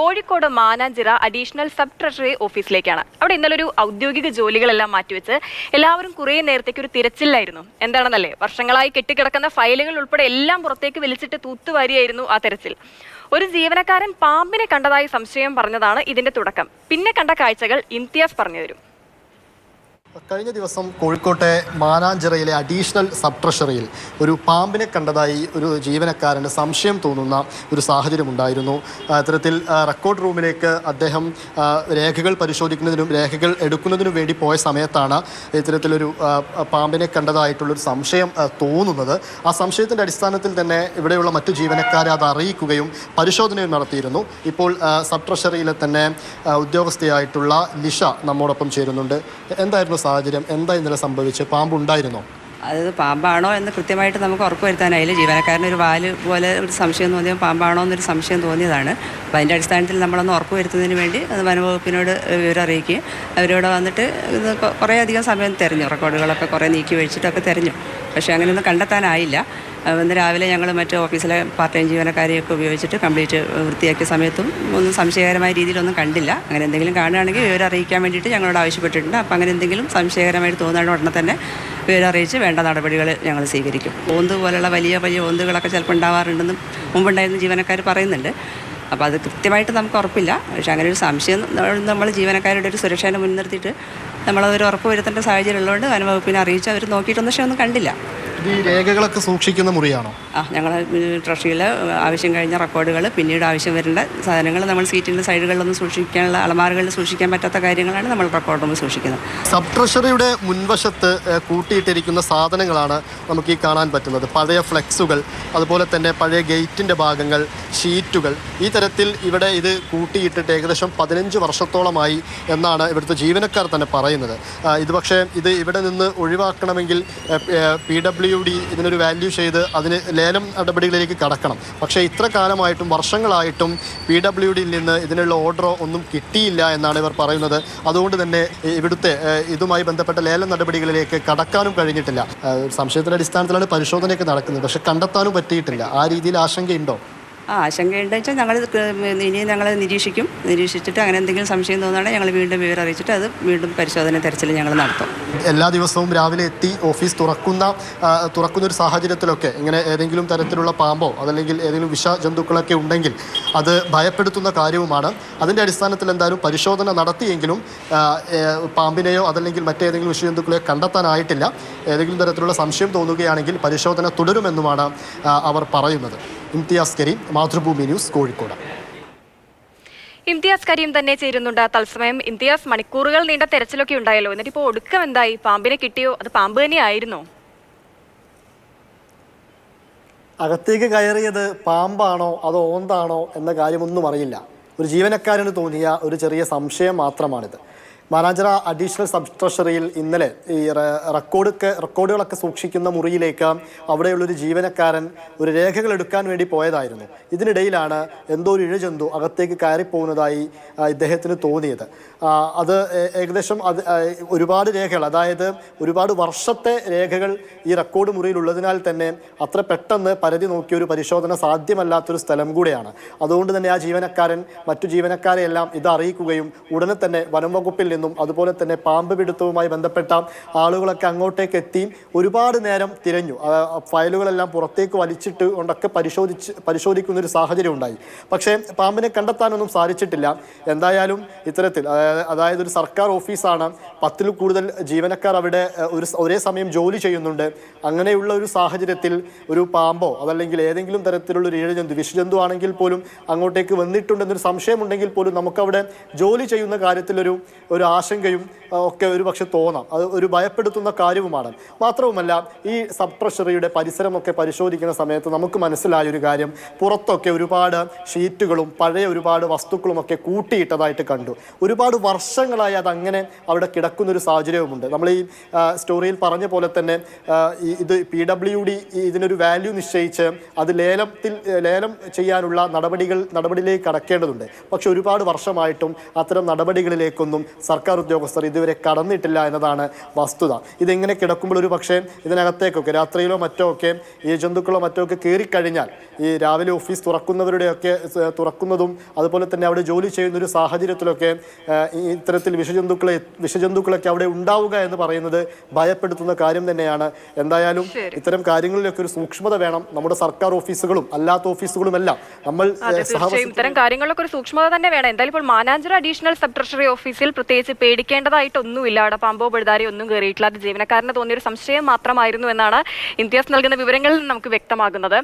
Kozhikode Mananchira additional sub treasury ഓഫീസിലേക്കാണ് അവിടെ ഇന്നലെ ഒരു ഔദ്യോഗിക ജോലികളെല്ലാം മാറ്റിവെച്ച് എല്ലാവരും കുറേ നേരത്തേക്ക് ഒരു തിരച്ചിലായിരുന്നു. എന്താണെന്നല്ലേ? വർഷങ്ങളായി കെട്ടിക്കിടക്കുന്ന ഫയലുകൾ ഉൾപ്പെടെ എല്ലാം പുറത്തേക്ക് വലിച്ചിട്ട് തൂത്തുവാരിയായിരുന്നു ആ തിരച്ചിൽ. ഒരു ജീവനക്കാരൻ പാമ്പിനെ കണ്ടതായി സംശയം പറഞ്ഞതാണ് ഇതിന്റെ തുടക്കം. പിന്നെ കണ്ട കാഴ്ചകൾ ഇംതിയാസ് പറഞ്ഞു തരും. കഴിഞ്ഞ ദിവസം കോഴിക്കോട്ടെ മാനാഞ്ചിറയിലെ അഡീഷണൽ സബ് ട്രഷറിയിൽ ഒരു പാമ്പിനെ കണ്ടതായി ഒരു ജീവനക്കാരന് സംശയം തോന്നുന്ന ഒരു സാഹചര്യം ഉണ്ടായിരുന്നു. ആ, റെക്കോർഡ് റൂമിലേക്ക് അദ്ദേഹം രേഖകൾ പരിശോധിക്കുന്നതിനും രേഖകൾ എടുക്കുന്നതിനും വേണ്ടി പോയ സമയത്താണ് ഇത്തരത്തിലൊരു പാമ്പിനെ കണ്ടതായിട്ടുള്ളൊരു സംശയം തോന്നുന്നത്. ആ സംശയത്തിന്റെ അടിസ്ഥാനത്തിൽ തന്നെ ഇവിടെയുള്ള മറ്റു ജീവനക്കാരെ അത് അറിയിക്കുകയും പരിശോധനയും നടത്തിയിരുന്നു. ഇപ്പോൾ സബ് ട്രഷറിയിലെ തന്നെ ഉദ്യോഗസ്ഥയായിട്ടുള്ള ലിഷ നമ്മോടൊപ്പം ചേരുന്നുണ്ട്. എന്തായിരുന്നു സാഹചര്യം എന്താ ഇന്നലെ സംഭവിച്ച് പാമ്പ് ഉണ്ടായിരുന്നോ അത് പാമ്പാണോ എന്ന് കൃത്യമായിട്ട് നമുക്ക് ഉറപ്പ് വരുത്താനായില്ല ജീവനക്കാരന് ഒരു വാൽ പോലെ ഒരു സംശയം തോന്നിയ പാമ്പാണോ എന്നൊരു സംശയം തോന്നിയതാണ്. അപ്പം അതിന്റെ അടിസ്ഥാനത്തിൽ നമ്മളൊന്ന് ഉറപ്പ് വരുത്തുന്നതിന് വേണ്ടി അത് വനവകുപ്പിനോട് വിവരം അവരോട് വന്നിട്ട് കുറേ അധികം സമയം തിരഞ്ഞു. റെക്കോർഡുകളൊക്കെ കുറേ നീക്കി വെച്ചിട്ടൊക്കെ തിരഞ്ഞു. പക്ഷേ അങ്ങനെയൊന്നും കണ്ടെത്താനായില്ല. ഇന്ന് രാവിലെ ഞങ്ങൾ മറ്റ് ഓഫീസിലെ പാർട്ട് ടൈം ജീവനക്കാരെയൊക്കെ ഉപയോഗിച്ചിട്ട് കംപ്ലീറ്റ് വൃത്തിയാക്കിയ സമയത്തും ഒന്നും സംശയകരമായ രീതിയിലൊന്നും കണ്ടില്ല. അങ്ങനെ എന്തെങ്കിലും കാണുകയാണെങ്കിൽ വിവരം അറിയിക്കാൻ വേണ്ടിയിട്ട് ഞങ്ങളോട് ആവശ്യപ്പെട്ടിട്ടുണ്ട്. അപ്പോൾ അങ്ങനെ എന്തെങ്കിലും സംശയകരമായിട്ട് തോന്നുന്ന ഉടനെ തന്നെ വിവരം അറിയിച്ച് വേണ്ട നടപടികൾ ഞങ്ങൾ സ്വീകരിക്കും. ഓന്ത് പോലുള്ള വലിയ വലിയ ഓന്തുകളൊക്കെ ചിലപ്പോൾ ഉണ്ടാവാറുണ്ടെന്നും മുമ്പുണ്ടായിരുന്ന ജീവനക്കാർ പറയുന്നുണ്ട്. അപ്പോൾ അത് കൃത്യമായിട്ട് നമുക്ക് ഉറപ്പില്ല. പക്ഷേ അങ്ങനെ ഒരു സംശയം നമ്മൾ ജീവനക്കാരുടെ ഒരു സുരക്ഷേനെ മുൻനിർത്തിയിട്ട് നമ്മളതൊരു ഉറപ്പ് വരുത്തേണ്ട സാഹചര്യം ഉള്ളതുകൊണ്ട് വനവകുപ്പിനെ അറിയിച്ച് അവർ നോക്കിയിട്ടൊന്നും പക്ഷേ ഒന്നും കണ്ടില്ല. ഇത് ഈ രേഖകളൊക്കെ സൂക്ഷിക്കുന്ന മുറിയാണോ? ആ ഞങ്ങൾ ട്രഷറിയിൽ ആവശ്യം കഴിഞ്ഞ റെക്കോർഡുകൾ പിന്നീട് ആവശ്യം വരേണ്ട സാധനങ്ങൾ നമ്മൾ സീറ്റിന്റെ സൈഡുകളിലൊന്നും സൂക്ഷിക്കാനുള്ള അലമാറുകളിൽ സൂക്ഷിക്കാൻ പറ്റാത്ത കാര്യങ്ങളാണ് നമ്മൾ റെക്കോർഡ് റൂമിൽ സൂക്ഷിക്കുന്നത്. സബ് ട്രഷറിയുടെ മുൻവശത്ത് കൂട്ടിയിട്ടിരിക്കുന്ന സാധനങ്ങളാണ് നമുക്ക് ഈ കാണാൻ പറ്റുന്നത്. പഴയ ഫ്ലെക്സുകൾ അതുപോലെ തന്നെ പഴയ ഗേറ്റിന്റെ ഭാഗങ്ങൾ ഷീറ്റുകൾ. ഈ തരത്തിൽ ഇവിടെ ഇത് കൂട്ടിയിട്ടിട്ട് ഏകദേശം പതിനഞ്ച് വർഷത്തോളമായി എന്നാണ് ഇവിടുത്തെ ജീവനക്കാർ തന്നെ പറയുന്നത്. ഇത് പക്ഷേ ഇത് ഇവിടെ നിന്ന് ഒഴിവാക്കണമെങ്കിൽ പി ഡബ്ല്യു ഡി ഇതിനൊരു വാല്യൂ ചെയ്ത് അതിന് ലേലം നടപടികളിലേക്ക് കടക്കണം. പക്ഷേ ഇത്ര കാലമായിട്ടും വർഷങ്ങളായിട്ടും പി ഡബ്ല്യു ഡിയിൽ നിന്ന് ഇതിനുള്ള ഓർഡറോ ഒന്നും കിട്ടിയില്ല എന്നാണ് ഇവർ പറയുന്നത്. അതുകൊണ്ട് തന്നെ ഇവിടുത്തെ ഇതുമായി ബന്ധപ്പെട്ട ലേലം നടപടികളിലേക്ക് കടക്കാനും കഴിഞ്ഞിട്ടില്ല. സംശയത്തിന്റെ അടിസ്ഥാനത്തിലാണ് പരിശോധനയൊക്കെ നടക്കുന്നത്. പക്ഷെ കണ്ടെത്താനും പറ്റിയിട്ടില്ല. ആ രീതിയിൽ ആശങ്കയുണ്ടോ? ആ ആശങ്കയുണ്ടെന്ന് വെച്ചാൽ ഞങ്ങൾ ഇനിയും ഞങ്ങൾ നിരീക്ഷിക്കും. നിരീക്ഷിച്ചിട്ട് അങ്ങനെ എന്തെങ്കിലും സംശയം തോന്നുകയാണെങ്കിൽ ഞങ്ങൾ വീണ്ടും വിവരം അറിയിച്ചിട്ട് അത് വീണ്ടും പരിശോധന തെരച്ചിൽ ഞങ്ങൾ നടത്തും. എല്ലാ ദിവസവും രാവിലെ എത്തി ഓഫീസ് തുറക്കുന്ന തുറക്കുന്ന ഒരു സാഹചര്യത്തിലൊക്കെ ഇങ്ങനെ ഏതെങ്കിലും തരത്തിലുള്ള പാമ്പോ അതല്ലെങ്കിൽ ഏതെങ്കിലും വിഷ ജന്തുക്കളൊക്കെ ഉണ്ടെങ്കിൽ അത് ഭയപ്പെടുത്തുന്ന കാര്യവുമാണ്. അതിന്റെ അടിസ്ഥാനത്തിൽ എന്തായാലും പരിശോധന നടത്തിയെങ്കിലും പാമ്പിനെയോ അതല്ലെങ്കിൽ മറ്റേതെങ്കിലും വിഷജന്തുക്കളെയോ കണ്ടെത്താനായിട്ടില്ല. ഏതെങ്കിലും തരത്തിലുള്ള സംശയം തോന്നുകയാണെങ്കിൽ പരിശോധന തുടരുമെന്നുമാണ് അവർ പറയുന്നത്. ഇംതിയാസ് കരീം മാതൃഭൂമി ന്യൂസ് കോഴിക്കോട്. ഇംതിയാസ് കരീം തന്നെ ചേരുന്നുണ്ട് തത്സമയം. ഇംതിയാസ് മണിക്കൂറുകൾ നീണ്ട തെരച്ചിലൊക്കെ ഉണ്ടായല്ലോ. എന്നിട്ട് ഇപ്പോൾ ഒടുക്കം എന്തായി? പാമ്പിനെ കിട്ടിയോ? അത് പാമ്പ് തന്നെയായിരുന്നോ? അകത്തേക്ക് കയറിയത് പാമ്പാണോ? അതോ ഓന്താണോ? എന്ന കാര്യമൊന്നും അറിയില്ല. ഒരു ജീവനക്കാരന് തോന്നിയ ഒരു ചെറിയ സംശയം മാത്രമാണിത്. മാനാഞ്ചിറ അഡീഷണൽ സബ് ട്രഷറിയിൽ ഇന്നലെ ഈ റെക്കോർഡ് റെക്കോർഡൊക്കെ റെക്കോർഡുകളൊക്കെ സൂക്ഷിക്കുന്ന മുറിയിലേക്ക് അവിടെയുള്ളൊരു ജീവനക്കാരൻ ഒരു രേഖകൾ എടുക്കാൻ വേണ്ടി പോയതായിരുന്നു. ഇതിനിടയിലാണ് എന്തോ ഒരു ഇഴജന്തു അകത്തേക്ക് കയറിപ്പോകുന്നതായി ഇദ്ദേഹത്തിന് തോന്നിയത്. അത് ഏകദേശം അത് ഒരുപാട് രേഖകൾ അതായത് ഒരുപാട് വർഷത്തെ രേഖകൾ ഈ റെക്കോർഡ് മുറിയിലുള്ളതിനാൽ തന്നെ അത്ര പെട്ടെന്ന് പരിധി നോക്കിയ ഒരു പരിശോധന സാധ്യമല്ലാത്തൊരു സ്ഥലം കൂടെയാണ്. അതുകൊണ്ട് തന്നെ ആ ജീവനക്കാരൻ മറ്റു ജീവനക്കാരെയെല്ലാം ഇത് അറിയിക്കുകയും ഉടനെ തന്നെ വനം വകുപ്പിൽ നിന്നും അതുപോലെ തന്നെ പാമ്പ് പിടുത്തവുമായി ബന്ധപ്പെട്ട ആളുകളൊക്കെ അങ്ങോട്ടേക്ക് എത്തി ഒരുപാട് നേരം തിരഞ്ഞു. ഫയലുകളെല്ലാം പുറത്തേക്ക് വലിച്ചിട്ട് കൊണ്ടൊക്കെ പരിശോധിച്ച് പരിശോധിക്കുന്ന ഒരു സാഹചര്യം ഉണ്ടായി. പക്ഷേ പാമ്പിനെ കണ്ടെത്താനൊന്നും സാധിച്ചിട്ടില്ല. എന്തായാലും ഇത്തരത്തിൽ അതായത് അതായത് ഒരു സർക്കാർ ഓഫീസാണ് പത്തിൽ കൂടുതൽ ജീവനക്കാർ അവിടെ ഒരു ഒരേ സമയം ജോലി ചെയ്യുന്നുണ്ട്. അങ്ങനെയുള്ള ഒരു സാഹചര്യത്തിൽ ഒരു പാമ്പോ അതല്ലെങ്കിൽ ഏതെങ്കിലും തരത്തിലുള്ള ഒരു ഇഴജന്തു വിഷജന്തു ആണെങ്കിൽ പോലും അങ്ങോട്ടേക്ക് വന്നിട്ടുണ്ടെന്നൊരു സംശയമുണ്ടെങ്കിൽ പോലും നമുക്കവിടെ ജോലി ചെയ്യുന്ന കാര്യത്തിലൊരു ഒരു ആശങ്കയും ഒക്കെ ഒരു പക്ഷെ തോന്നാം. അത് ഒരു ഭയപ്പെടുത്തുന്ന കാര്യവുമാണ്. മാത്രവുമല്ല ഈ സബ് ട്രഷറിയുടെ പരിസരമൊക്കെ പരിശോധിക്കുന്ന സമയത്ത് നമുക്ക് മനസ്സിലായ ഒരു കാര്യം. പുറത്തൊക്കെ ഒരുപാട് ഷീറ്റുകളും പഴയ ഒരുപാട് വസ്തുക്കളും ഒക്കെ കൂട്ടിയിട്ടതായിട്ട് കണ്ടു. ഒരുപാട് വർഷങ്ങളായി അതങ്ങനെ അവിടെ കിടക്കുന്നൊരു സാഹചര്യവുമുണ്ട്. നമ്മൾ ഈ സ്റ്റോറിയിൽ പറഞ്ഞ പോലെ തന്നെ ഇത് പി ഡബ്ല്യു ഡി ഇതിനൊരു വാല്യൂ നിശ്ചയിച്ച് അത് ലേലത്തിൽ ലേലം ചെയ്യാനുള്ള നടപടികൾ നടപടിയിലേക്ക് കടക്കേണ്ടതുണ്ട്. പക്ഷെ ഒരുപാട് വർഷമായിട്ടും അത്തരം നടപടികളിലേക്കൊന്നും സർക്കാർ സർക്കാർ ഉദ്യോഗസ്ഥർ ഇതുവരെ കടന്നിട്ടില്ല എന്നതാണ് വസ്തുത. ഇതെങ്ങനെ കിടക്കുമ്പോൾ ഒരു പക്ഷേ ഇതിനകത്തേക്കൊക്കെ രാത്രിയിലോ മറ്റോ ഒക്കെ ഈ ജന്തുക്കളോ മറ്റോ ഒക്കെ കയറിക്കഴിഞ്ഞാൽ ഈ രാവിലെ ഓഫീസ് തുറക്കുന്നവരുടെയൊക്കെ തുറക്കുന്നതും അതുപോലെ തന്നെ അവിടെ ജോലി ചെയ്യുന്ന ഒരു സാഹചര്യത്തിലൊക്കെ ഇത്തരത്തിൽ വിഷജന്തുക്കളെ വിഷജന്തുക്കളൊക്കെ അവിടെ ഉണ്ടാവുക എന്ന് പറയുന്നത് ഭയപ്പെടുത്തുന്ന കാര്യം തന്നെയാണ്. എന്തായാലും ഇത്തരം കാര്യങ്ങളിലൊക്കെ ഒരു സൂക്ഷ്മത വേണം. നമ്മുടെ സർക്കാർ ഓഫീസുകളും അല്ലാത്ത ഓഫീസുകളും എല്ലാം നമ്മൾ ഇത്തരം കാര്യങ്ങളിലൊക്കെ ഒരു സൂക്ഷ്മത തന്നെ വേണം. എന്തായാലും ഇപ്പോൾ മാനാഞ്ചിറ അഡീഷണൽ സബ് ട്രഷറി ഓഫീസിൽ പ്രത്യേകിച്ച് പേടിക്കേണ്ടതായിട്ടൊന്നുമില്ല. അവിടെ പാമ്പോ പെടുതാരി ഒന്നും കയറിയിട്ടില്ല അത് ജീവനക്കാരന് തോന്നിയൊരു സംശയം മാത്രമായിരുന്നു എന്നാണ് ഇന്ത്യസ് നൽകുന്ന വിവരങ്ങളിൽ നമുക്ക് വ്യക്തമാകുന്നത്.